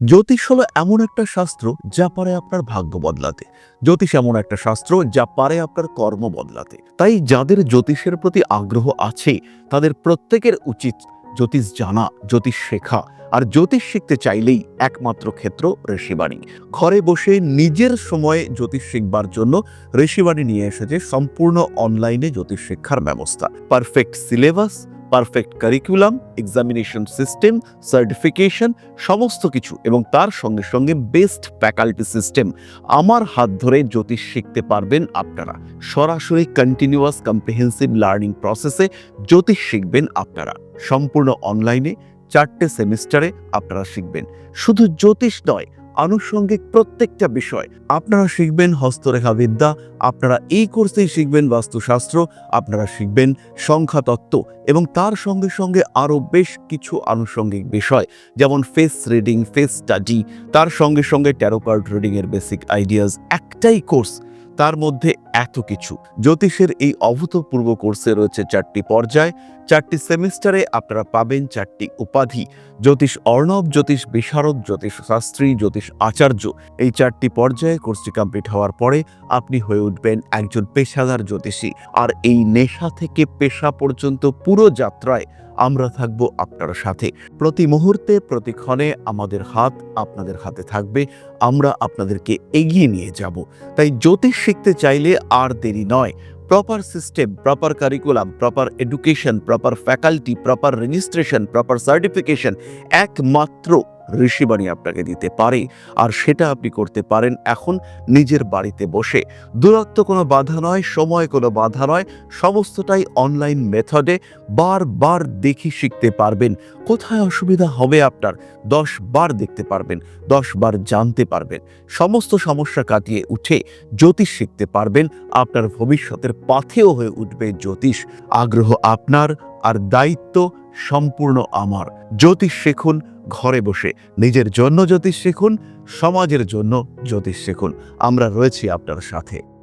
জ্যোতিষ হলো এমন একটা শাস্ত্র যা পারে আপনার ভাগ্য বদলাতে। জ্যোতিষ এমন একটা শাস্ত্র যা পারে আপনার কর্ম বদলাতে। তাই যাদের জ্যোতিষের প্রতি আগ্রহ আছে, তাদের প্রত্যেকের উচিত জ্যোতিষ জানা, জ্যোতিষ শেখা। আর জ্যোতিষ শিখতে চাইলেই একমাত্র ক্ষেত্র ঋষিবাণী। ঘরে বসে নিজের সময়ে জ্যোতিষ শিখবার জন্য ঋষিবাণী নিয়ে এসেছে সম্পূর্ণ অনলাইনে জ্যোতিষ শিক্ষার ব্যবস্থা। Perfect syllabus perfect curriculum examination system certification সমস্ত কিছু এবং তার সঙ্গে সঙ্গে বেস্ট ফ্যাকাল্টি সিস্টেম আমার হাত ধরে জ্যোতিষ শিখতে পারবেন আপনারা। সরাসরি কন্টিনিউয়াস কম্প্রিহেন্সিভ লার্নিং প্রসেসে জ্যোতিষ শিখবেন আপনারা। সম্পূর্ণ অনলাইনে চারটে সেমিস্টারে আপনারা শিখবেন। শুধু জ্যোতিষ নয় আনুষঙ্গিক প্রত্যেকটা বিষয়। আপনারা শিখবেন হস্তরেখা বিদ্যা আপনারা এই কোর্সেই শিখবেন বাস্তুশাস্ত্র, আপনারা শিখবেন সংখ্যাতত্ত্ব এবং তার সঙ্গে সঙ্গে আরও বেশ কিছু আনুষঙ্গিক বিষয়, যেমন ফেস রিডিং ফেস স্টাডি তার সঙ্গে সঙ্গে ট্যারোকার্ড রিডিংয়ের বেসিক আইডিয়াস একটাই কোর্স তার মধ্যে এত কিছু। জ্যোতিষের এই অভূতপূর্ব কোর্সে রয়েছে চারটি পর্যায়, চারটি সেমিস্টারে আপনারা পাবেন চারটি উপাধি। জ্যোতিষ অর্ণব, জ্যোতিষ বিশারদ, জ্যোতিষ শাস্ত্রী, জ্যোতিষ আচার্য। এই চারটি পর্যায়ে কোর্সটি কমপ্লিট হওয়ার পরে আপনি হয়ে উঠবেন একজন পেশাদার জ্যোতিষী। আর এই নেশা থেকে পেশা পর্যন্ত পুরো যাত্রায় আমরা থাকব আপনার সাথে। প্রতি মুহূর্তে প্রতিক্ষণে আমাদের হাত আপনাদের হাতে থাকবে। আমরা আপনাদেরকে এগিয়ে নিয়ে যাব। তাই জ্যোতিষ শিখতে চাইলে আর দেরি নয়। Proper system proper curriculum proper education proper faculty proper registration proper certification একমাত্র ঋষিবাণী আপনাকে দিতে পারে আর সেটা আপনি করতে পারেন এখন নিজের বাড়িতে বসে। দূরত্ব কোনো বাধা নয়, সময় কোনো বাধা নয়, সমস্তটাই অনলাইন মেথডে বারবার দেখি শিখতে পারবেন। কোথায় অসুবিধা হবে আপনার? দশ বার দেখতে পারবেন, দশ বার জানতে পারবেন। সমস্ত সমস্যা কাটিয়ে উঠে জ্যোতিষ শিখতে পারবেন। আপনার ভবিষ্যতের পাথেও হয়ে উঠবে জ্যোতিষ। আগ্রহ আপনার আর দায়িত্ব সম্পূর্ণ আমার। জ্যোতিষ শিখুন ঘরে বসে নিজের জন্য জ্যোতিষ শিখুন সমাজের জন্য জ্যোতিষ শিখুন। আমরা রয়েছি আপনার সাথে।